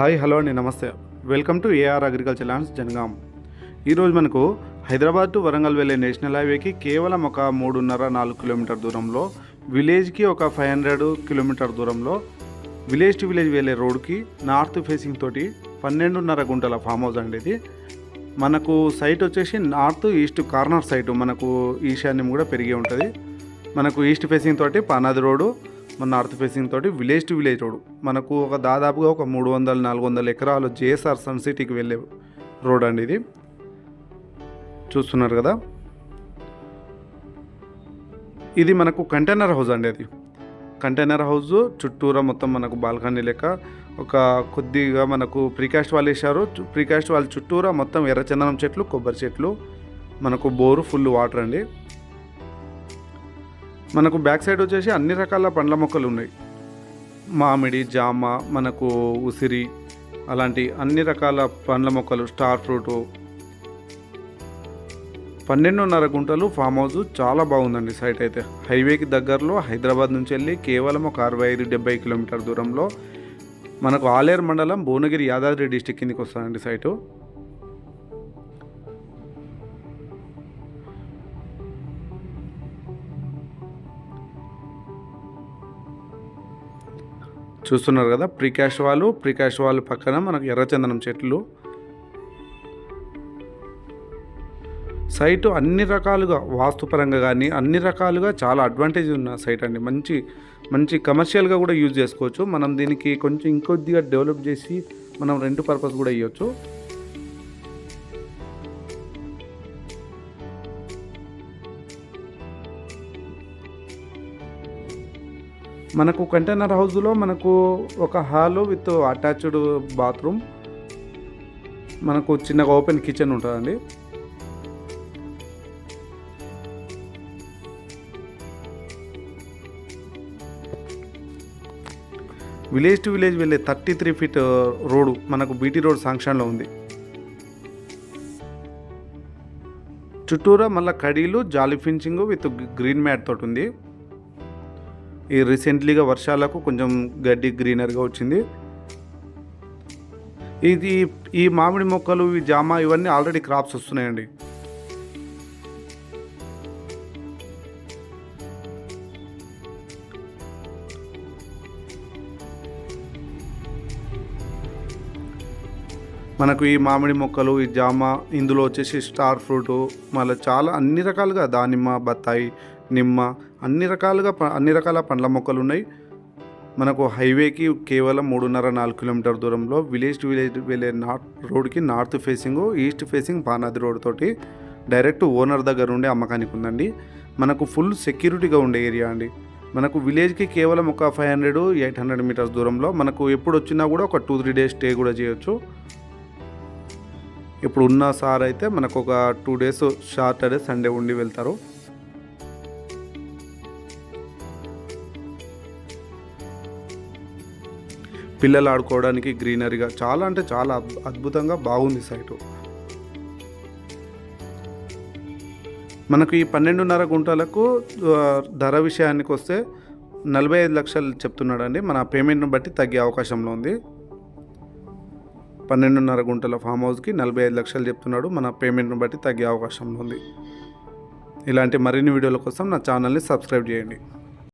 Hi hello అండి నమస్తే. Welcome to AR agriculture lands Jangaon. ఈరోజు మనకు హైదరాబాద్ టు వరంగల్ వెళ్ళే నేషనల్ హైవేకి కేవలం ఒక మూడున్నర నాలుగు కిలోమీటర్ దూరంలో విలేజ్కి ఒక ఫైవ్ హండ్రెడ్ కిలోమీటర్ దూరంలో విలేజ్ టు విలేజ్ వెళ్ళే రోడ్కి నార్త్ ఫేసింగ్ తోటి పన్నెండున్నర గుంటల ఫామ్ హౌస్ అండి ఇది. మనకు సైట్ వచ్చేసి నార్త్ ఈస్ట్ కార్నర్ సైట్ మనకు ఈశాన్యం కూడా పెరిగి ఉంటుంది. మనకు ఈస్ట్ ఫేసింగ్ తోటి పానాది రోడ్డు మన నార్త్ ఫేసింగ్ తోటి విలేజ్ టు విలేజ్ రోడ్. మనకు ఒక దాదాపుగా ఒక మూడు వందల నాలుగు వందల ఎకరాలు జేఎస్ఆర్ సన్ సిటీకి వెళ్ళే రోడ్ అండి ఇది. చూస్తున్నారు కదా? ఇది మనకు కంటైనర్ హౌస్ అండి అది. కంటైనర్ హౌస్ చుట్టూరా మొత్తం మనకు బాల్కనీ లెక్క ఒక కొద్దిగా మనకు ప్రీకాస్ట్ వాళ్ళు వేశారు. ప్రీకాస్ట్ వాళ్ళ చుట్టూరా మొత్తం ఎర్రచందనం చెట్లు కొబ్బరి చెట్లు మనకు బోరు ఫుల్ వాటర్ అండి. మనకు బ్యాక్ సైడ్ వచ్చేసి అన్ని రకాల పండ్ల మొక్కలు ఉన్నాయి. మామిడి జామ మనకు ఉసిరి అలాంటి అన్ని రకాల పండ్ల మొక్కలు స్టార్ ఫ్రూటు. పన్నెండున్నర గుంటలు ఫామ్ హౌస్ చాలా బాగుందండి సైట్ అయితే. హైవేకి దగ్గరలో హైదరాబాద్ నుంచి వెళ్ళి కేవలం ఒక అరవై ఐదు డెబ్బై కిలోమీటర్ దూరంలో మనకు ఆలేరు మండలం భువనగిరి యాదాద్రి డిస్టిక్ కిందకి వస్తుందండి సైటు. చూస్తున్నారు కదా ప్రీకాష్ వాళ్ళు ప్రీకాష్ వాళ్ళు పక్కన మనకు ఎర్రచందనం చెట్లు. సైట్ అన్ని రకాలుగా వాస్తుపరంగా కానీ అన్ని రకాలుగా చాలా అడ్వాంటేజ్ ఉన్న సైట్ అండి. మంచి మంచి కమర్షియల్గా కూడా యూజ్ చేసుకోవచ్చు. మనం దీనికి కొంచెం ఇంకొద్దిగా డెవలప్ చేసి మనం రెంట్ పర్పస్ కూడా ఇవ్వచ్చు మనకు కంటైనర్ హౌస్లో మనకు ఒక హాలు విత్ అటాచ్డ్ బాత్రూమ్ మనకు చిన్నగా ఓపెన్ కిచెన్ ఉంటుందండి. విలేజ్ టు విలేజ్ వెళ్ళే థర్టీ త్రీ ఫీట్ రోడ్డు మనకు బీటీ రోడ్ శాంక్షన్లో ఉంది. చుట్టూరా మళ్ళీ కడీలు జాలి ఫిన్చింగ్ విత్ గ్రీన్ మ్యాట్ తోటి ఉంది. ఈ రీసెంట్లీగా వర్షాలకు కొంచెం గడ్డి గ్రీనర్గా వచ్చింది. ఇది ఈ మామిడి మొక్కలు ఈ జామ ఇవన్నీ ఆల్రెడీ క్రాప్స్ వస్తున్నాయండి. మనకు ఈ మామిడి మొక్కలు ఈ జామ ఇందులో వచ్చేసి స్టార్ ఫ్రూట్ మళ్ళీ చాలా అన్ని రకాలుగా దానిమ్మ బత్తాయి నిమ్మ అన్ని రకాలుగా ప- అన్ని రకాల పండ్ల మొక్కలు ఉన్నాయి మనకు హైవేకి కేవలం మూడున్నర నాలుగు కిలోమీటర్ దూరంలో విలేజ్ టు విలేజ్ వెళ్ళే నార్త్ రోడ్కి నార్త్ ఫేసింగ్ ఈస్ట్ ఫేసింగ్ పానాది రోడ్ తోటి డైరెక్ట్ ఓనర్ దగ్గర ఉండే అమ్మకానికి ఉందండి. మనకు ఫుల్ సెక్యూరిటీగా ఉండే ఏరియా అండి. మనకు విలేజ్కి కేవలం ఒక five hundred eight hundred metres దూరంలో మనకు ఎప్పుడు వచ్చినా కూడా ఒక టూ త్రీ డేస్ స్టే కూడా చేయొచ్చు. ఇప్పుడు ఉన్న సార్ అయితే మనకు ఒక టూ డేస్ సాటర్డే సండే ఉండి వెళ్తారు. పిల్లలు ఆడుకోవడానికి గ్రీనరీగా చాలా అంటే చాలా అద్భు- అద్భుతంగా బాగుంది సైటు. మనకు ఈ పన్నెండున్నర గుంటలకు ధర విషయానికి వస్తే నలభై ఐదు లక్షలు చెప్తున్నాడండి. మన పేమెంట్ను బట్టి తగ్గే అవకాశంలో ఉంది. పన్నెండున్నర గుంటల ఫామ్ హౌస్కి నలభై ఐదు లక్షలు చెప్తున్నాడు. మన పేమెంట్ను బట్టి తగ్గే అవకాశంలో ఉంది. ఇలాంటి మరిన్ని వీడియోల కోసం నా ఛానల్ని సబ్స్క్రైబ్ చేయండి.